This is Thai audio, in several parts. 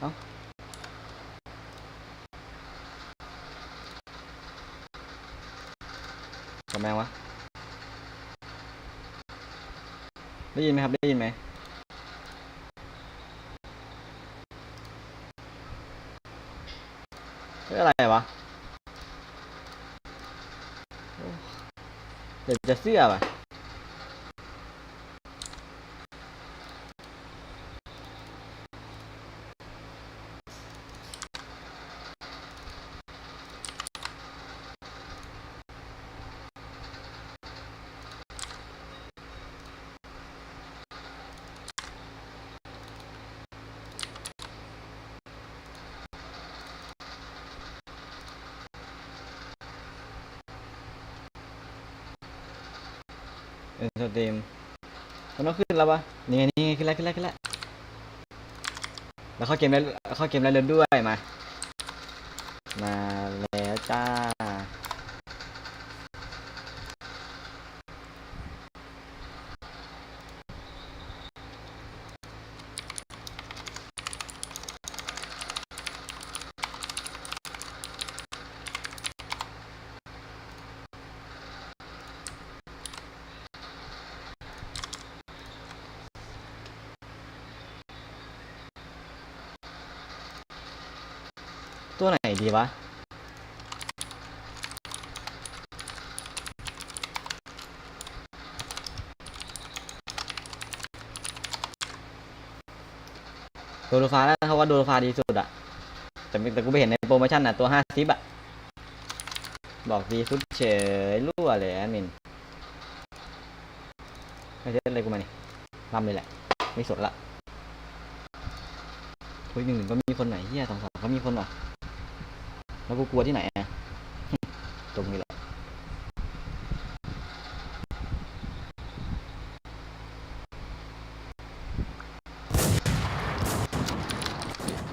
เอ้าทำไมวะ ได้ยินไหมครับ ได้ยินไหมเฮ้อะไรวะเดี๋ยวจะเสื้อป่ะ เอ็นสตรีมมันต้องขึ้นแล้วปะนี่ไงนี่ไงขึ้นแล้วขึ้นแล้วขึ้นแล้วแล้วเข้าเกมแล้วเข้าเกมแล้วเริ่มด้วยมา มาแล้วจ้า ตัวไหนดีวะ โดโลฟาแล้วเขาว่าโดโลฟาดีสุดอะแต่แต่กูไปเห็นในโปรโมชั่นอะตัวห้าซิปอะบอกดีสุดเฉยรั่วเลยแอดมินไม่ใช่อะไรกูมานี่ทำเลยแหละ ไม่สนละคุยหนึ่งหนึ่งก็มีคนไหนเฮียสองสองก็มีคนหรอ แล้วกูกลัวที่ไหนอะตรงนี้แหละ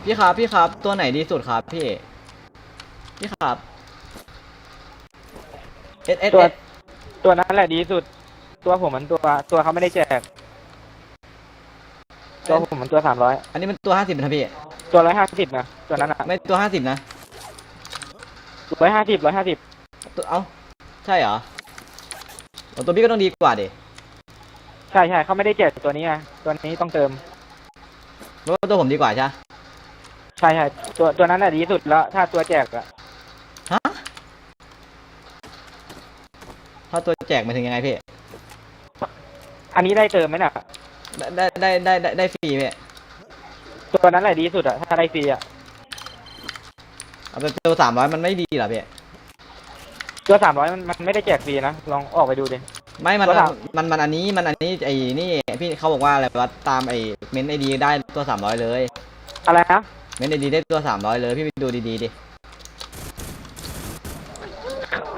พี่ครับพี่ครับ ตัวไหนดีสุดครับพี่ พี่ครับเอสเอสตัวเอสตัวนั้นแหละดีที่สุด ตัวผมมันตัวตัวเขาไม่ได้แจก ตัวผมมันตัวสามร้อยอันนี้มันตัวห้าสิบนะพี่ ตัวร้อยห้าสิบนะตัวนั้นอะ ไม่ตัวห้าสิบนะ ร้อยห้าสิบร้อยห้าสิบตัวเอ้าใช่เหรอโอ้ตัวพี่ก็ต้องดีกว่าดิใช่ใช่เขาไม่ได้แจกตัวนี้ไงตัวนี้ต้องเติมเพราะว่าตัวผมดีกว่าใช่ปะใช่ใช่ตัวตัวนั้นแหละดีที่สุดแล้ว ถ้าตัวแจกอะฮะถ้าตัวแจกหมายถึงยังไงพี่อันนี้ได้เติมไหมน่ะได้ได้ได้ได้ได้ฟรีพี่ตัวนั้นแหละดีที่สุดอะถ้าได้ฟรีอะ เอาเป็นตัวสามร้อยมันไม่ดีเหรอพี่ตัวสามร้อยมันมันไม่ได้แจกฟรีนะ ลองออกไปดูดิ ไม่มันตัวสาม มันมันอันนี้มันอันนี้ไอ้นี่พี่เขาบอกว่าอะไรวะตามไอ้เมนไอดีได้ตัวสามร้อยเลย อะไรนะเมนไอดีได้ตัวสามร้อยเลยพี่ไปดูดีๆดิ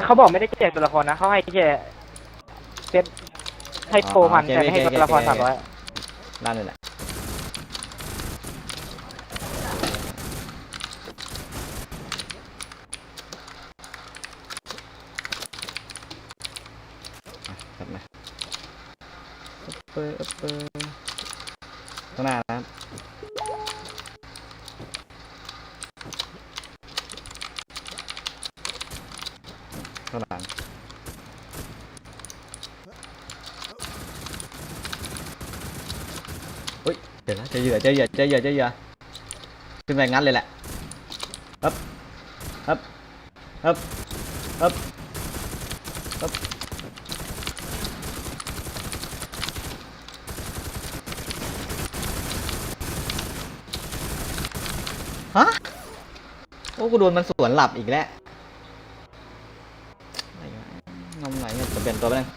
เขาบอกไม่ได้แจกตัวละครนะเขาให้แค่เซตให้โปรพันอ๋อโอเคแต่ไม่ให้โอเคตัวละครโอเคสามร้อยด้านนี่แหละอะครับมาอัป เปอร์อัปเปอร์ข้างหน้านะครับข้างหลังอุ้ย เดี๋ยวนะจอเหยื่อจอเหยื่อจอเหยื่อจอเหยื่อขึ้นไปงั้นเลยแหละฮึบฮึบฮึบฮึบฮึบ ฮะ โอ้ กูโดนมันสวนหลับอีกแล้วอะไรวะงอมไหล่จะเปลี่ยนตัวไปเลย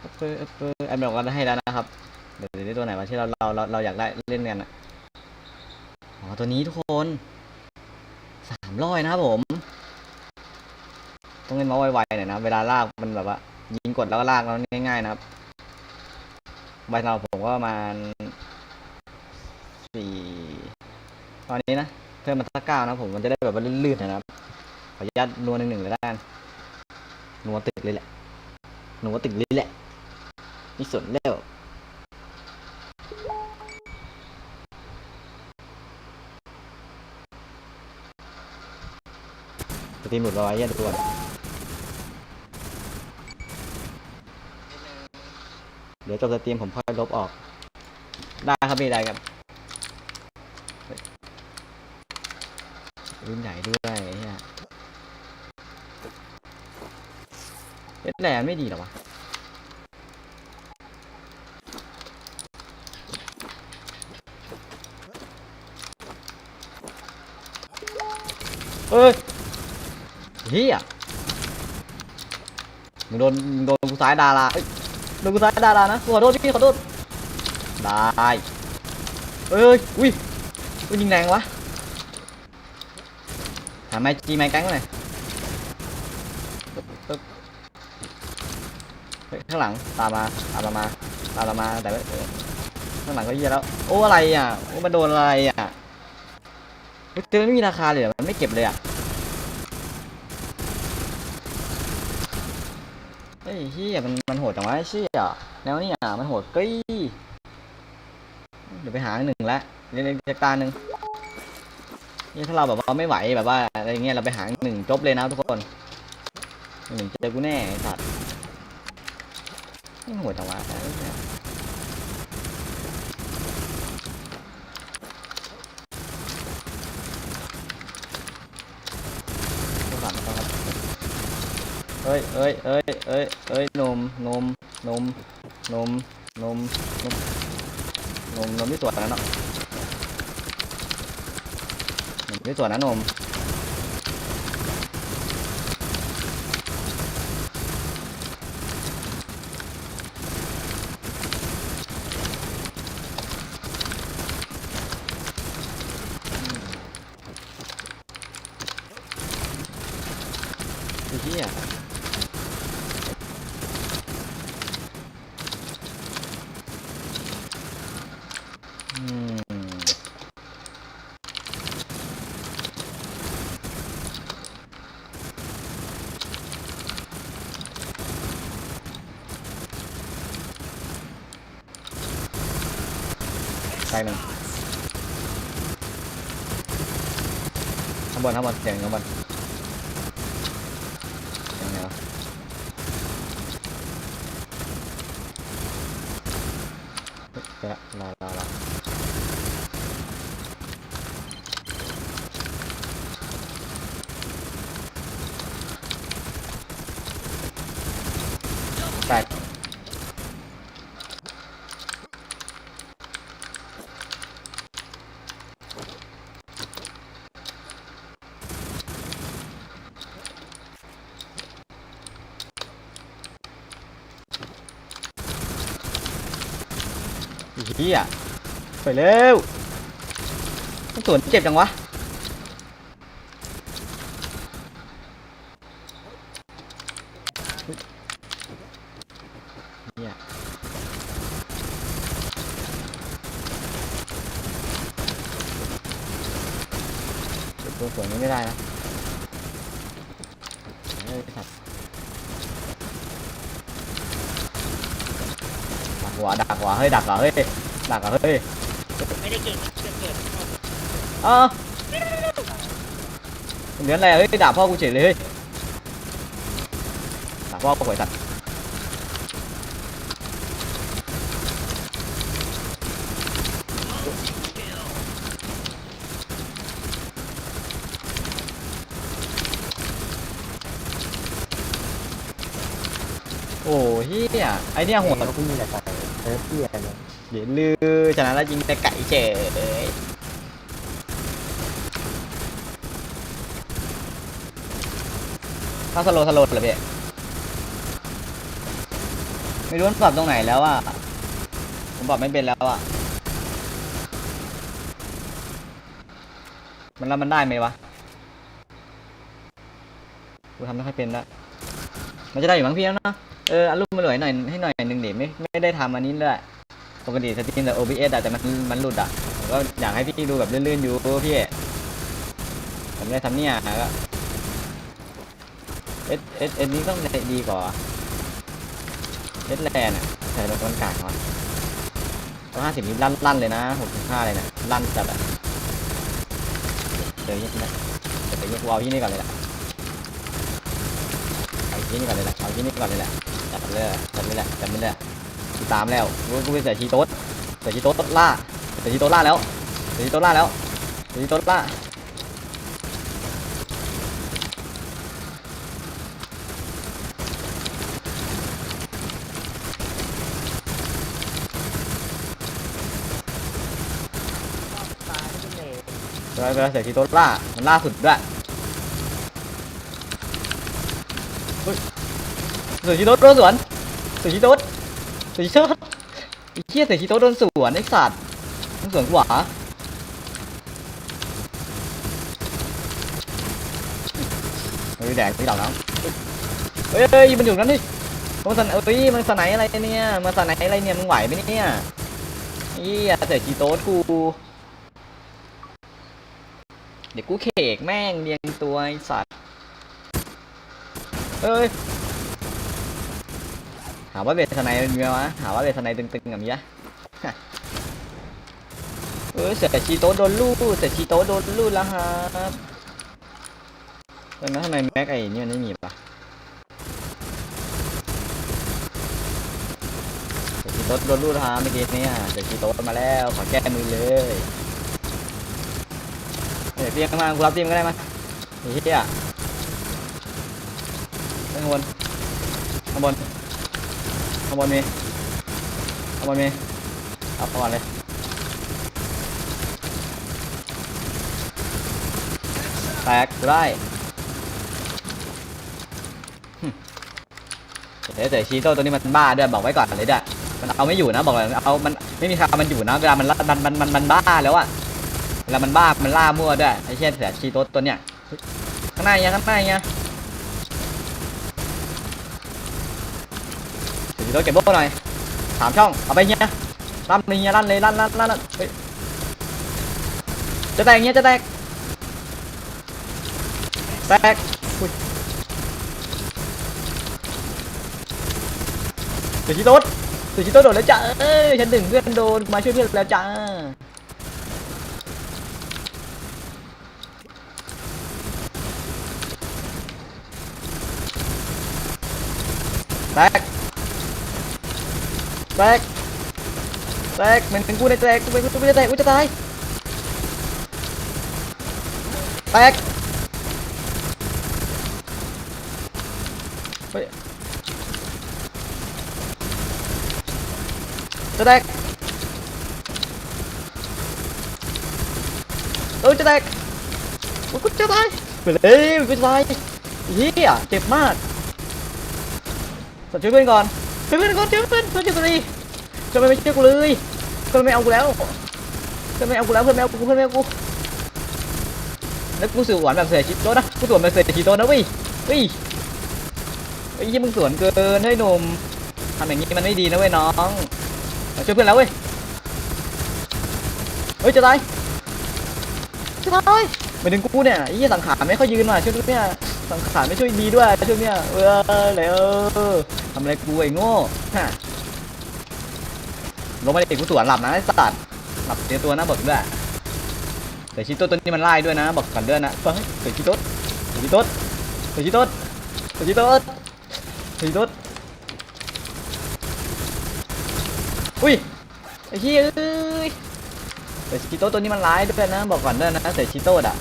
เอปเปอร์เอปเปอร์แอดบอกว่าให้แล้วนะครับ เดี๋ยวเดี๋ยวตัวไหนวะที่เราเราเราเราอยากได้เล่นกันอะอ๋อตัวนี้ทุกคนสามร้อยนะครับผม ต้องเล่นมาไวๆหน่อยนะ เวลาลากมันแบบว่า ยิงกดแล้วก็ลากแล้วง่ายๆนะครับใบสำหรับผมก็ประมาณ ตอนนี้นะ เพิ่มมันสักเก้านะผมมันจะได้แบบว่าลื่นๆนะครับ ขออนุญาตนัวหนึ่งๆนึ่เลยด้านัวติดเลยแหละนัวตึกเลยแหละนี่สุดแล้วสตรีมหมดร้อยยันตัวเดี๋ยวจบสตรีมผมค่อยลบออก ได้ครับมีอะไรครับ รุ่นใหญ่ด้วยไอ้เฮียเอ็ดแลนไม่ดีหรอวะเอ้ยเฮียมึงโดนมึงโดนกูซ้ายดาราเอ้ยโดนกูซ้ายดารานะขอโทษพี่ขอโทษได้เอ้ยอุ้ยอุ้ยยิงแรงวะ หาไม้จีไม้แก๊งหน่อยปึ๊บปึ๊บเฮ้ยข้างหลังตามมาตามามาตามามาแต่ว่าเออข้างหลังก็เหี้ยแล้วโอ้อะไรอะโอ้มันโดนอะไรอะเฮ้ยเจอไม่มีราคาเลยเหรอมันไม่เก็บเลยอะเฮ้ยเฮียมันมันโหดจังวะไอ้เชี่ยแนวนี้อะมันโหดกรีเดี๋ยวไปหาหนึ่งละเรียนเรียกตาหนึ่ง นี่ถ้าเราแบบว่าไม่ไหวแบบว่าอะไรเงี้ยเราไปหาหนึ่งจบเลยนะทุกคนหนึ่งเจอกูแน่สัตว์ไม่หัวจังวะเอ้ยเอ้ยเอ้ยเอ้ยเอ้ยนมนมนมนมนมนมนมนที่สวยแล้วเนาะ นมที่สวนนะนม ใช่หนึ่งข้างบนข้างบนเสียงข้างบนเสียงไหนวะเฮ้ยเดี๋ยวละรอรอรอแตกอี เฮียไปเร็วท้องสวนเจ็บจังวะเฮ้ยเหี้ยเก็บตัวสวนนี้ไม่ได้นะเฮ้ยสัตว์ดักหัวดักหัวเฮ้ยดักเหรอเฮ้ยดักเหรอเฮ้ยไม่ได้เก่งเกิดเกิดเอ้าเหมืออะไรเฮ้ยด่าพ่อกูเฉยเลยเฮ้ยด่าพ่อกูหวยสัตว์โอ้เฮียไอเนี่ยหัวเราเพิ่งมีแต่ ไก่เออเพี้ยเลยเดี๋ยวลือชนะแล้วยิงแต่ไก่เฉยถ้าสโลว์สโลว์เหรอพี่ไม่รู้มันปรับตรงไหนแล้วอะผมปรับไม่เป็นแล้วอะมันแล้วมันได้ไหมวะกูทำไม่ค่อยเป็นละมันจะได้อยู่มั้งพี่แล้วนะ เอออารมณ์มาหน่อยหน่อยให้หน่อยหนึ่งดิไม่ไม่ได้ทำอันนี้ด้วยปกติสตรีมแต่ OBS อะแต่มันมันหลุดอะก็อยากให้พี่ดูแบบลื่นๆอยู่พี่ผมได้ทำเนี่ยก็เอสเอสเอสนี้ต้องดีกว่าเอสแลนอะใส่รถบรรกาศก่อนร้อยห้าสิบนี้ลั่นลั่นเลยนะหกสิบห้าเลยนะลั่นจัดอะเจอยี่นี่นะเดี๋ยวเดี๋ยวกูเอายี่นี่ก่อนเลยละ ที่นี่ก่อนเลยแหละเอาที่นี่ก่อนเลยแหละจับเลยจับเลยแหละจับเลยแหละกูตามแล้วกูกูไปใส่ชีโต๊ดใส่ชีโต๊ดล่าใส่ชีโต๊ดล่าแล้วใส่ชีโต๊ดล่าแล้วใส่ชีโต๊ดล่าตายไม่เป็นไรเลาเวลาใส่ชีโต๊ดล่ามันล่าสุดด้วยเฮ้ย ใส่ชีโต๊ดโดนสวนใส่ชีโต๊ดใส่ชีโต๊ดไอ้เหี้ยใส่ชีโต๊ดโดนสวนไอ้สัตว์มันสวนขวาเฮ้ยแดกที่เหล่าน้ำเฮ้ยเฮ้ยมันอยู่นั้นนี่มันสันเอ้ยมันสไนอะไรเนี่ยมันสไนอะไรเนี่ยมึงไหวไหมเนี่ยเหี้ยใส่ชีโต๊ดกู เดี๋ยวกูเขกแม่งเรียงตัวไอสัตว์เอ้ยาว่าเบสไนเป็นมีวะหาว่าเบสไนตึงๆกับมียะเออเสียชีโต้โดนลูดเสียชีโต้โดนลูดแล้วครับแล้วทำไมแม็กไอ้นี่มันไม่มีปะเสียชีโต้โดนลูดแล้วครับเมื่อกี้เนี่ยเสียชีโต้มาแล้วขอแก้มือเลยเดี๋ยวเตียงมากูรับเตียงก็ได้มาไอ้เหี้ยข้างบนข้างบน บนมีข้างบนมีเอาก่อนเลยแตกได้เดี๋ยวแต่ชีโต้ตัวนี้มันบ้าด้วยบอกไว้ก่อนเลยเด้อมันเอาไม่อยู่นะบอกเลยเอามันไม่มีใครมันอยู่นะเวลามันมันมันมันมันบ้าแล้วอะเวลามันบ้ามันล่ามั่วด้วยไอ้เช่นเสือชีโต๊ดตัวเนี้ยข้างหน้าเนี่ยข้างหน้าเนี่ย เสือชีโต๊ดเก็บโบ้หน่อยสามช่องเอาไปเงี้ยลั่นเลยเงี้ยลั่นเลยลั่นลั่นลั่นลั่นเฮ้ยจะ แตกแตกแตกอุ้ยเสือชีโต๊ดเสือชีโต๊ดโดนแล้วจ้าเอ้ยฉันเพื่อนโดนมาช่วยเพื่อนแตกแตกแตกมันเป็นกูในแตกกูเป็นกูไม่ได้แตกกูจะตายแตกจะแตกเออจะแตกกูจะตายไปเลยกูจะตายเฮียเจ็บมากสัตว์ช่วยเพื่อนก่อน เพื่อนก่อนช่วยเพื่อนเพื่อนช่วยกูดิช่วยไม่ช่วยกูเลยเพื่อนไม่เอากูแล้วเพื่อนไม่เอากูแล้วเพื่อนไม่เอากูเพื่อนไม่เอากูแล้วกูสวนแบบเสียชิโต้นะกูสวนแบบเสียชิโต้นะเว้ยเฮ้ยไอ้ยี่มึงสวนเกินเฮ้ยหนุ่มทำอย่างนี้มันไม่ดีนะเว้ยน้องมาช่วยเพื่อนแล้วเว้ยเฮ้ยจะตายจะตายไม่ถึงกูเนี่ยไอ้ยี่สังขารไม่ค่อยยืนว่ะช่วยด้วยเนี่ยสังขารไม่ช่วยดีด้วยช่วยเนี่ยเออเลยเออ ทำอะไรกูไอ้โง่ฮะลงมาเด็กกูสวนหลับนะไอ้สัตว์หลับเตียตัวนะบอกด้วยแต่ชิโต้ตัวนี้มันไล่ด้วยนะบอกก่อนด้วยนะเฮ้ยเสือชิโต้เสือชิโต้เสือชิโต้เสือชิโต้เสือชิโต้อุ้ยไอ้เหี้ยเอ้ยเสือชิโต้ตัวนี้มันร้ายด้วยนะบอกก่อนด้วยนะเสือชิโต้อะ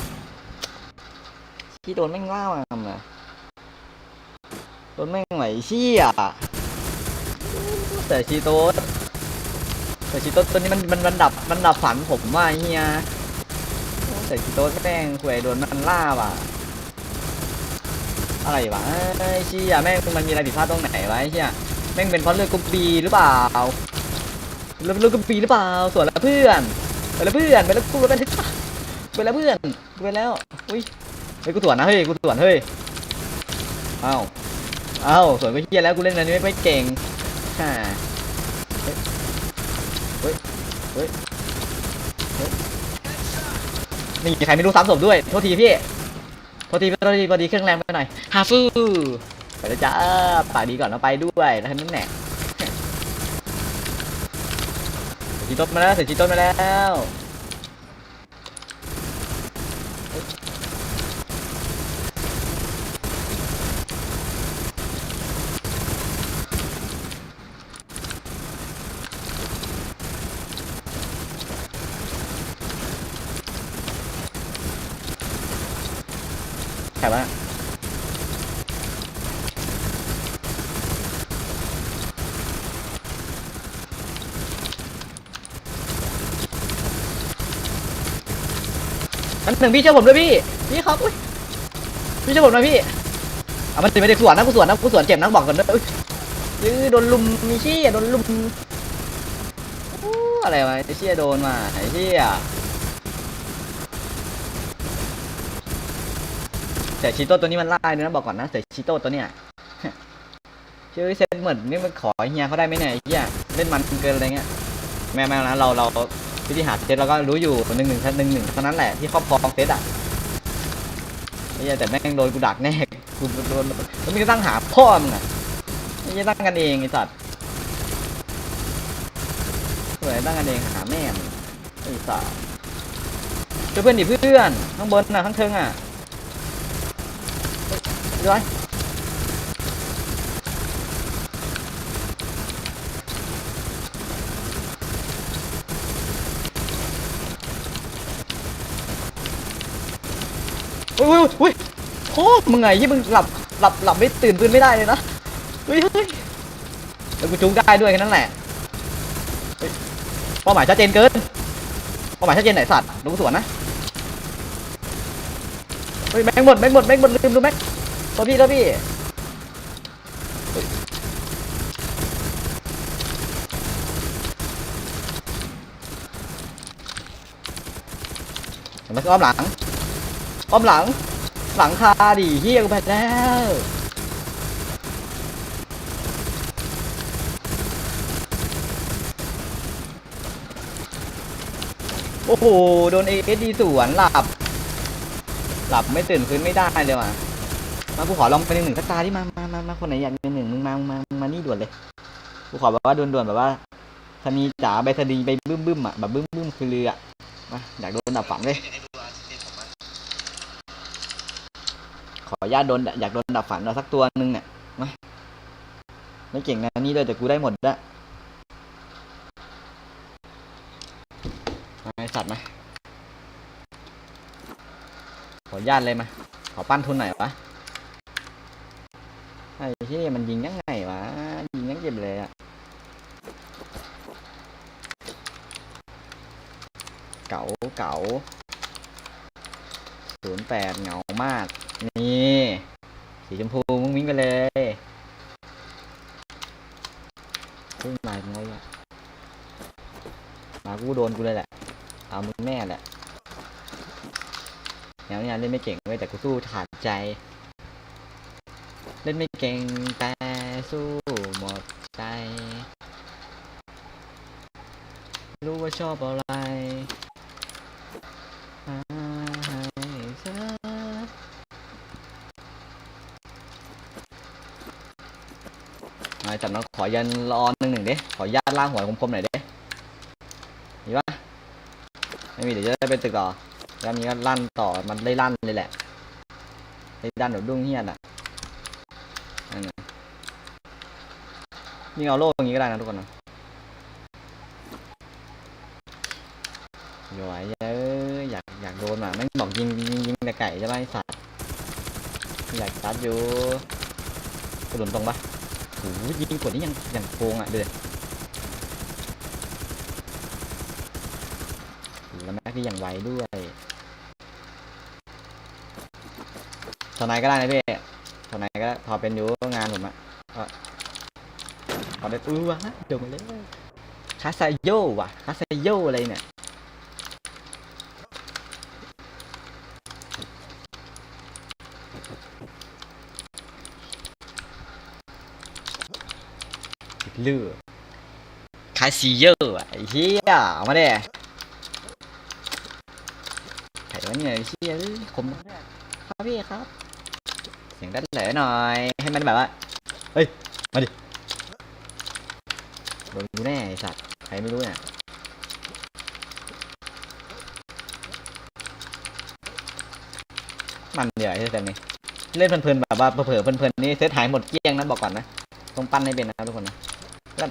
ชิโต้แม่งล่ามาทำไง รถแม่งไหวเชี่ยแต่ชีโต้แต่ชีโต้ตัวนี้มันมันมันดับมันดับฝันผมว่าเฮียแต่ชีโต้แม่งหวยโดนมันล่าว่ะอะไรวะไอ้เชี่ยแม่งมันมีอะไรผิดพลาดตรงไหนวะไอ้เชี่ยแม่งเป็นเพราะเลือดกรุ๊ปบีหรือเปล่าเลือดเลือดกรุ๊ปบีหรือเปล่าส่วนแล้วเพื่อนไปแล้วเพื่อนไปแล้วกูไปแล้วไปแล้วเพื่อนไปแล้วอุ้ยเฮ้ยกูสวนนะเฮ้ยกูสวนเฮ้ยอ้าว เอ้าสวนก็เฮียแล้วกูเล่นอันนี้ไม่เก่งฮ่าเฮ้ยเฮ้ยเฮ้ยนี่ใครไม่รู้ซ้ำศพด้วยโทษทีพี่โทษทีโทษทีพอดีเครื่องแรงไปหน่อยฮาฟูไปแล้วจ้าปากดีก่อนเราไปด้วยแล้วนั่นแหละเสียจีต้นมาแล้วเสียจีต้นมาแล้ว รวะอันหนึ่งพี่ช่วยผมด้วยพี่ พี่ครับอุ๊ยพี่ช่วยผมหน่อยพี่เอามันติดไม่ได้สวนนะกูสวนนะกูสวนเจ็บนะบอกก่อนด้วยอุ๊ยยื้อโดนลุมมีชี้โดนลุมอู้อะไรวะไอ้เชี่ยโดนมาไอ้เชี่ย แต่ชิโต้ตัวนี้มันไล่ด้วยนะบอกก่อนนะแต่ชิโต้ตัวเนี้ยชื่อเซนเหมือนนี่มันขอเฮียเขาได้ไหมเนี่ยเฮียเล่นมันเกินอะไรเงี้ยแม่แม่นะเราเราวิธีหาเซตเราก็รู้อยู่หนึ่งหนึ่งหนึ่งหนึ่งเท่านั้นแหละที่ครอบครองเซตอะไอ้เฮียแต่แม่งโดนกูดักแน่กูโดนแล้วมึงจะตั้งหาพ่อมึงอะไอ้เฮียตั้งกันเองไอ้สัตว์สวยตั้งกันเองหาแม่มึงไอ้สัตว์เพื่อนดิเพื่อนข้างบนน่ะข้างเทิงอะ ฮ้ยดูไว้อุ้ยอุ้ยอุ้ยโอ้มึงไงที่มึงหลับหลับหลับไม่ตื่นตื่นไม่ได้เลยนะเฮ้ยเฮ้ยแล้วกูจุกได้ด้วยแค่นั้นแหละเป้าหมายชัดเจนเกินเป้าหมายชัดเจนไหนสัตว์ดูสวนนะเฮ้ยแม็กหมดแม็กหมดแม็กหมดลืมดูแม็ก ตัวพี่ตัวพี่เฮ้ยเห็นอ้อมหลัง อ้อมหลัง หลังคาดิเฮียกูไปแล้วโอ้โห โดนเอเอสดีสวนหลับ หลับไม่ตื่นฟื้นไม่ได้เลยว่ะ มากูขอลองไปหนึ่งหนึ่งสักตาที่มามามามาคนไหนอยากเป็นหนึ่งมึงมามึงมามึงมานี่ด่วนเลยกูขอแบบว่าด่วนๆแบบว่าธนีจ๋าใบธนีไปบึ้มบึ้มๆอะแบบบึ้มบึ้มๆคือเรืออะมาอยากโดนดับฝันเลยขออนุญาตโดนอยากโดนดับฝันเราสักตัวหนึ่งเนี่ยมาไม่เก่งนะนี่เลยแต่กูได้หมดละไอสัตว์มาขออนุญาตเลยมาขอปั้นทุนหน่อยวะ ไอ้ที่มันยิงยังไงวะ ยิงยังเจ็บเลยอะเก๋าเก๋าศูนย์แปดเหงามาก นี่สีชมพูมุ้งมิ้งไปเลยขึ้นมาทำไงอะมากูโดนกูเลยแหละเอามึงแน่แหละแนวเนี้ยเล่นไม่เก่งเว้ยแต่กูสู้ขาดใจ เล่นไม่เก่งแต่สู้หมดใจ รู้ว่าชอบอะไรหาให้เธอมาจับน้องขอยันรอหนึ่งหนึ่งดิขอญาตล่างหัวคมๆหน่อยดิมีปะไม่มีเดี๋ยวจะได้ไปตึกต่อแล้วมีก็ลั่นต่อมันได้ลั่นเลยแหละได้ดันแบบดุ้งเฮียนอะนั่นน่ะ ยิงเอาโล่อย่างงี้ก็ได้นะทุกคนนะย้อยเอ้ยอยากอยากโดนอะแม่งบอกยิงยิงยิงแต่ไก่ใช่ไหมไอ้สัตว์อยากตัดอยู่กระโดดตรงปะโอ้โหยิงกดนี่ยังยังโกงอะดูดิแล้วแม็กที่ยังไวด้วยทนายก็ได้นะพี่ทนายก็พอเป็นอยู่งานผมอะ ก็พอได้อู้วะเดี๋ยวมาเลยคาซาโยว่ะคาซาโยอะไรเนี่ยเลือคาซิโยอะไอ้เหี้ยเอามาเด้ไข่วะเนี่ยไอ้เหี้ยเอ้ยคมมากครับพี่ครับ เสียงดันเหลอหน่อย ให้มันแบบว่า เฮ้ย มาดิ ดนกูแน่ไอสัตว์ใครไม่รู้เนี่ยมันเดี๋ยวไอ้เซตนี้เล่นเพลินๆแบบว่าเผลอเพลินๆนี่เซตหายหมดเกลี้ยงนะบอกก่อนนะต้องปั้นให้เป็นนะทุกคนนะแล้ว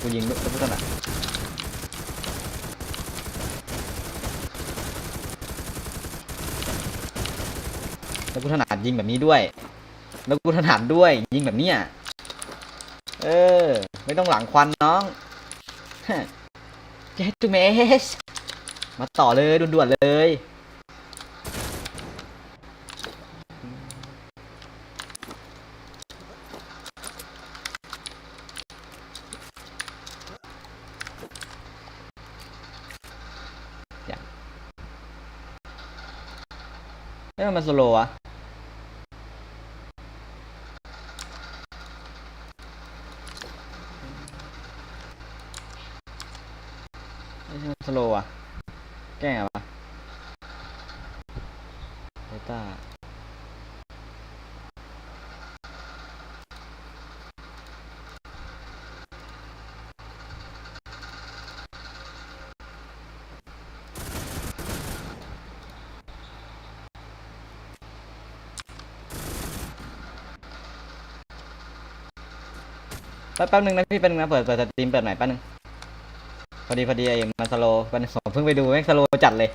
กูยิงลูกลูกต้นอะแล้วกูถนัดยิงแบบนี้ด้วย แล้วกูถนัดด้วยยิงแบบเนี้ย เออ ไม่ต้องหลังควันน้องเจตูเมสมาต่อเลยด่วนๆเลย เอ้ยมันโซโลอะ ไม่ใช่มันโซโลอะแกล้งอะวะเบต้าแป๊บแป๊บนึงนะพี่เป็นนะเปิดเปิดสตรีมเปิดใหม่แป๊บนึงพอดีพอดีไอ้มัน สโลว์แป๊บนึงผมเพิ่งไปดูแม่งสโลจัดเลย